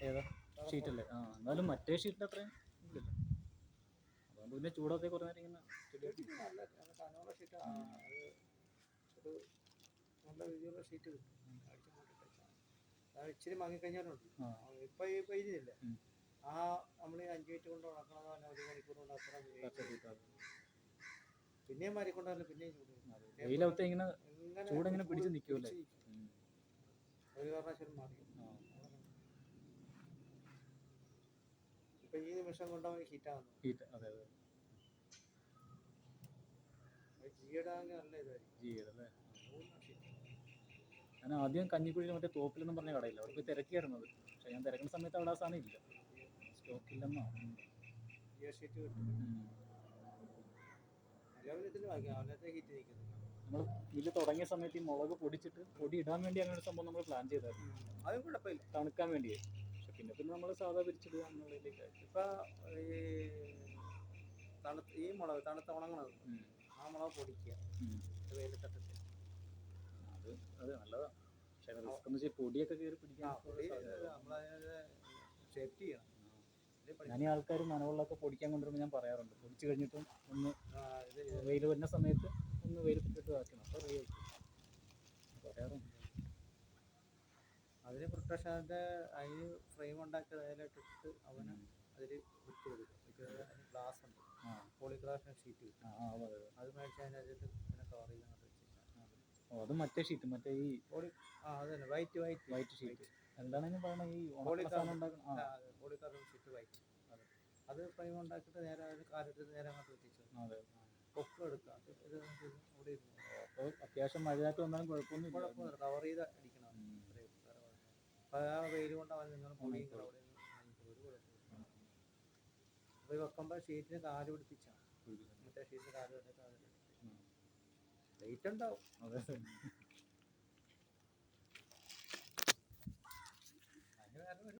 ഏതാ? ഷീറ്റല്ലേ? ആ എന്നാലും മറ്റേ ഷീറ്റിന്റെ അത്രയും ഇല്ലല്ലോ അതുകൊണ്ട് പിന്നെ ചൂടൊക്കെ കുറേ നേരം ഇങ്ങനെ നല്ല രീതിയിലുള്ള ഷീറ്റ്. കിട്ടും ഇച്ചിരി മങ്ങിക്കഴിഞ്ഞാലുണ്ട്. ഇപ്പൊ ഈ പെയ്തില്ലേ ആ. നമ്മൾ അഞ്ച് മിനിറ്റ് കൊണ്ട് ഉണക്കണത് തന്നെ ഒരു മണിക്കൂർ കൊണ്ട് അത്ര പിന്നെയും മാറിക്കൊണ്ടല്ല പിന്നെയും ചൂട്. വെയിലത്തെ ഇങ്ങനെ ചൂടെങ്ങനെ പിടിച്ച് നിൽക്കുമല്ലേ. ഒരു കാരണവശാലും മാറി ഇപ്പൊ ഈ നിമിഷം കൊണ്ട് ഹീറ്റ് അതെ അതെ. ജിയുടെ ആണെങ്കിൽ നല്ല ഇതായിരിക്കും ചെയ്യല്ലേ മൂന്ന് ഞാൻ ആദ്യം കഞ്ഞിക്കുഴിയിൽ മറ്റേ തോപ്പിലെന്നും പറഞ്ഞ കടയില്ല. അവിടെ പോയി തിരക്കിയായിരുന്നത് പക്ഷെ ഞാൻ തിരക്കുന്ന സമയത്ത് അവിടെ ആ സാധനം ഇല്ല. സ്റ്റോക്ക് ഇല്ലെന്നോ? ഉം. ജിയോ ഷീറ്റ് കിട്ടും ഉം. എല്ലാവരും ഇതിൽ വാങ്ങി അവനത്തെ ഹീറ്റ് നിൽക്കുന്നു നമ്മൾ ഇതിൽ തുടങ്ങിയ സമയത്ത് ഈ മുളക് പൊടിച്ചിട്ട് പൊടി ഇടാൻ വേണ്ടി അങ്ങനെ ഒരു സംഭവം നമ്മൾ പ്ലാൻ ചെയ്തായിരുന്നു. അതും കുഴപ്പമില്ല. തണുക്കാൻ വേണ്ടി. പക്ഷെ പിന്നെ പിന്നെ നമ്മൾ സാധാ പിരിച്ചിടുക എന്നുള്ളതിലേക്ക്. ഇപ്പൊ ഈ തണുത്ത് ഈ മുളക് തണുത്ത ഉണങ്ങണത്. ആ മുളക് പൊടിക്കുക. വെയിലത്തട്ടത്തിൽ അത് അത് നല്ലതാണ് പക്ഷെ റിസ്ക് എന്ന് വെച്ചാൽ പൊടിയൊക്കെ കയറി പിടിക്കാൻ പൊടി നമ്മളതിനെ സേഫ്റ്റി ചെയ്യണം. ഞാൻ ഈ ആൾക്കാർ നനവുള്ളൊക്കെ പൊടിക്കാൻ കൊണ്ടുവരുമ്പോൾ ഞാൻ പറയാറുണ്ട്. പൊടിച്ചു കഴിഞ്ഞിട്ടും ഒന്ന് വെയിൽ വരുന്ന സമയത്ത് ഒന്ന് വെയിലത്തിട്ട് ആക്കണം അപ്പോൾ റെഡി ആയിരിക്കും പറയാറുണ്ട് അതിന് പ്രൊട്ടക്ഷന്റെ അതിന് ഫ്രെയിം ഉണ്ടാക്കി അതിലിട്ടിട്ട് അവന് അതിൽ വിറ്റ് അതിന് ഗ്ലാസ് ഉണ്ട്. ആ. പോളിഗ്ലാസ് ഷീറ്റ് അതെ മേടിച്ച് അതിനകത്ത് പിന്നെ കവർ ചെയ്ത് ഓ അത് മറ്റേ ഷീറ്റ് മറ്റേ ഈ പോളി ആ അത് തന്നെ വൈറ്റ് വൈറ്റ് വൈറ്റ് ഷീറ്റ് എന്താണെങ്കിലും പറയണത് ഈ ഉണക്ക ഉണ്ടാക്കുന്ന ഉണ്ടാക്കണം ഷീറ്റ് വൈറ്റ് അത്. ഫ്രെയിം ഉണ്ടാക്കിയിട്ട് നേരെ അതിന് കാലിട്ട് നേരെ അങ്ങോട്ട് വെച്ചിട്ട് അതെ. കൊക്കും എടുക്കാം. അവിടെ ഇരുന്നു അപ്പോൾ അത്യാവശ്യം മഴയായിട്ട് വന്നാലും കുഴപ്പമൊന്നും കുഴപ്പമൊന്നുമില്ല. കവർ ചെയ്ത് അടിക്കണം. അപ്പോൾ. ആ വെയിൽ കൊണ്ട് അവൻ നിങ്ങൾ പൊടി ഇങ്ങനെ അവിടെ ഇരുന്ന് നനയ്ക്കും. ഒരു കുഴപ്പമില്ല. അപ്പൊ ഈ വെക്കുമ്പോൾ ഷീറ്റിന് കാൽ പിടിപ്പിച്ചാണ്. മറ്റേ ഷീറ്റിന് കാൽ പിടിപ്പിച്ച്. ഉം. വെയിറ്റ് ഉണ്ടാവും.